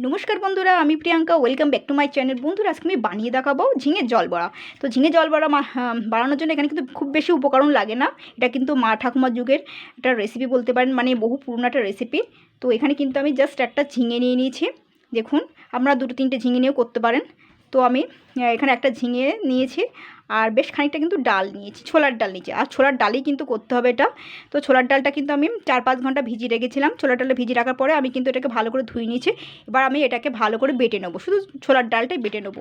নমস্কার বন্ধুরা, আমি Priyanka welcome back to my channel বন্ধুরা, আজকে আমি বানিয়ে দেখাবো ঝিঙে জল বড়া। তো ঝিঙে জল বড়া মা- বানানোর জন্য এখানে কিন্তু খুব বেশি উপকরণ লাগে না। এটা কিন্তু মা ঠাকুমার যুগের একটা রেসিপি বলতে পারেন মানে বহু পুরনো একটা রেসিপি তো এখানে কিন্তু আমি জাস্ট একটা ঝিঙে নিয়ে নিয়েছি। দেখুন আপনারা দুটো তিনটে ঝিঙে নিয়েও করতে পারেন। তো আমি এখানে একটা ঝিঙে নিয়েছি। আর বেশ খানিকটা কিন্তু ডাল নিয়েছি, ছোলার ডাল নিয়েছি। আর ছোলার ডালই কিন্তু করতে হবে এটা। তো ছোলার ডালটা কিন্তু আমি চার পাঁচ ঘণ্টা ভিজিয়ে রেখেছিলাম। ছোলার ডালটা ভিজিয়ে রাখার পরে আমি কিন্তু এটাকে ভালো করে ধুয়ে নিয়েছি। এবার আমি এটাকে ভালো করে বেটে নেব। শুধু ছোলার ডালটাই বেটে নেব।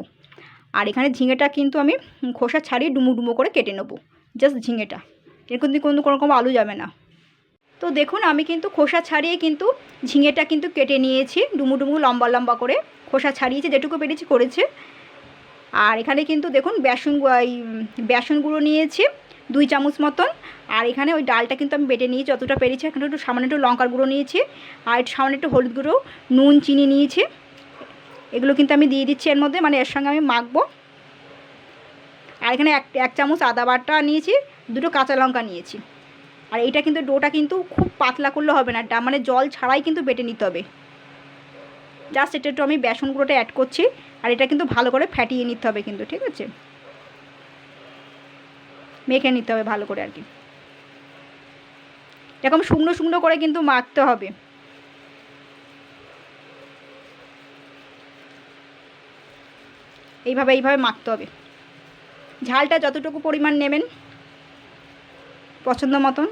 আর এখানে ঝিঙেটা কিন্তু আমি খোসা ছাড়িয়ে ডুমো ডুমো করে কেটে নেব। জাস্ট ঝিঙেটা। এর কিন্তু কোনো রকম আলু যাবে না। তো দেখুন, আমি কিন্তু খোসা ছাড়িয়ে কিন্তু ঝিঙেটা কিন্তু কেটে নিয়েছি। ডুমু ডুমু লম্বা লম্বা করে খোসা ছাড়িয়েছি, যেটুকু পেরেছি করেছে। আর এখানে কিন্তু দেখুন বেসন এই বেসন গুঁড়ো নিয়েছি, দুই চামচ মতন। আর এখানে ওই ডালটা কিন্তু আমি বেটে নিয়েছি, যতটা পেরেছি। এখানে একটু সামান্য একটু লঙ্কার গুঁড়ো নিয়েছি, আর একটু সামান্য একটু হলুদ গুঁড়ো, নুন, চিনি নিয়েছি। এগুলো কিন্তু আমি দিয়ে দিচ্ছি এর মধ্যে মানে এর সঙ্গে আমি মাখবো। আর এখানে এক এক চামচ আদা বাটা নিয়েছি, দুটো কাঁচা লঙ্কা নিয়েছি। আর এইটা কিন্তু ডোটা কিন্তু খুব পাতলা করলে হবে না মানে জল ছাড়াই কিন্তু বেটে নিতে হবে। জাস্ট এটা একটু আমি বেসন গুঁড়োটা অ্যাড করছি। আর এটা কিন্তু ভালো করে ফ্যাটিয়ে নিতে হবে কিন্তু, ঠিক আছে? মেখে নিতে হবে ভালো করে আর কি। এরকম শুকনো শুকনো করে কিন্তু মাখতে হবে। এইভাবে এইভাবে মাখতে হবে। ঝালটা যতটুকু পরিমাণ নেবেন, পছন্দ মতন,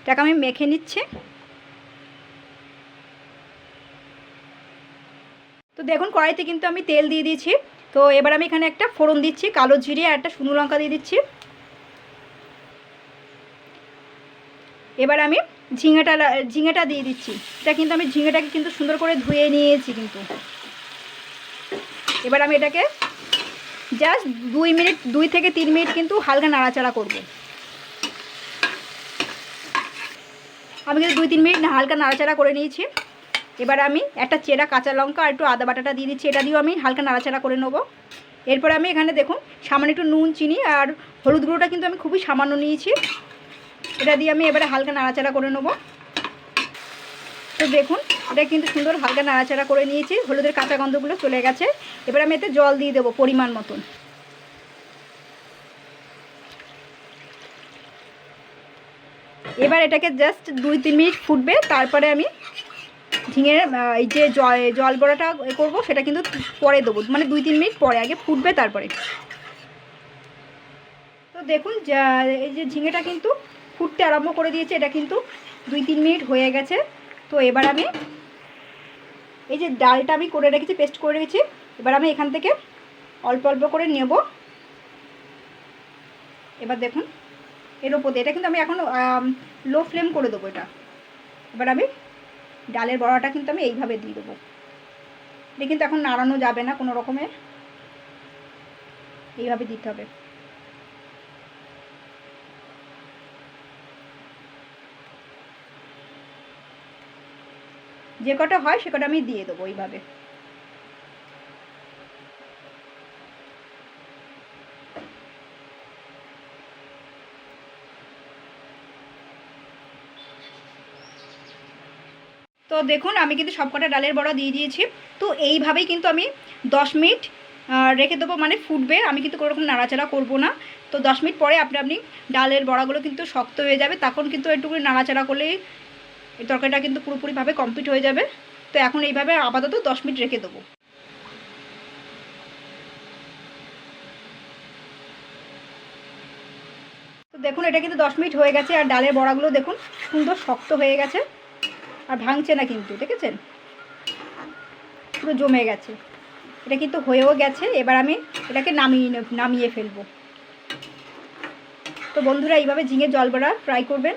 এটাকে আমি মেখে নিচ্ছি। তো দেখুন, কড়াইতে কিন্তু আমি তেল দিয়ে দিয়েছি। তো এবার আমি এখানে একটা ফোড়ন দিচ্ছি, কালো জিরে আর একটা শুকনো লঙ্কা দিয়ে দিচ্ছি। এবার আমি ঝিঙেটা ঝিঙেটা দিয়ে দিচ্ছি। এটা কিন্তু আমি ঝিঙেটাকে কিন্তু সুন্দর করে ধুয়ে নিয়েছি কিন্তু। এবার আমি এটাকে জাস্ট দুই মিনিট, দুই থেকে তিন মিনিট কিন্তু হালকা নাড়াচাড়া করব। আমি কিন্তু দুই, তিন মিনিট হালকা নাড়াচাড়া করে নিয়েছি। এবার আমি একটা চেরা কাঁচা লঙ্কা আর একটু আদা বাটাটা দিয়ে দিচ্ছি। এটা দিয়েও আমি হালকা নাড়াচাড়া করে নেব। এরপর আমি এখানে দেখুন, সামান্য একটু নুন, চিনি আর হলুদ গুঁড়োটা কিন্তু আমি খুবই সামান্য নিয়েছি। এটা দিয়ে আমি এবারে হালকা নাড়াচাড়া করে নেব। তো দেখুন, এটা কিন্তু সুন্দর হালকা নাড়াচাড়া করে নিয়েছি। হলুদের কাঁচা গন্ধগুলো চলে গেছে। এবার আমি এতে জল দিয়ে দেবো পরিমাণ মতন। এবার এটাকে জাস্ট দুই, তিন মিনিট ফুটবে। তারপরে আমি ঝিঙের এই যে জল জল বড়াটা করব, সেটা কিন্তু পরে দেবো মানে দুই তিন মিনিট পরে, আগে ফুটবে তারপরে। তো দেখুন এই যে ঝিঙেটা কিন্তু ফুটতে আরম্ভ করে দিয়েছে, এটা কিন্তু দুই তিন মিনিট হয়ে গেছে। তো এবার আমি এই যে ডালটা আমি করে রেখেছি, পেস্ট করে রেখেছি, এবার আমি এখান থেকে অল্প অল্প করে নেব। এবার দেখুন, এর ওপর এটা কিন্তু আমি এখন লো ফ্লেম করে দেবো এটা। এবার আমি ডালের বড়াটা কিন্তু আমি এইভাবে দিয়ে দেবো। এটা কিন্তু এখন নাড়ানো যাবে না কোনো রকমের এইভাবে দিতে হবে। যে কটা হয় সে কটা আমি দিয়ে দেবো এইভাবে। তো দেখুন, আমি কিন্তু সবকটা ডালের বড়া দিয়ে দিয়েছি। তো এইভাবেই কিন্তু আমি দশ মিনিট রেখে দেবো মানে ফুটবে। আমি কিন্তু কোনোরকম নাড়াচাড়া করব না। তো দশ মিনিট পরে আপনি আপনি ডালের বড়াগুলো কিন্তু শক্ত হয়ে যাবে। তখন কিন্তু একটুখানি নাড়াচাড়া করলেই এই তরকারিটা কিন্তু পুরোপুরিভাবে কমপ্লিট হয়ে যাবে। তো এখন এইভাবে আপাতত দশ মিনিট রেখে দেবো। দেখুন, এটা কিন্তু দশ মিনিট হয়ে গেছে। আর ডালের বড়াগুলো দেখুন, সুন্দর শক্ত হয়ে গেছে। আর ভাঙছে না কিন্তু, দেখেছেন? পুরো জমে গেছে। এটা কিন্তু হয়েও গেছে, এবার আমি এটাকে নামিয়ে নামিয়ে ফেলব। তো বন্ধুরা, এইভাবে ঝিঙে জল বড়া ফ্রাই করবেন।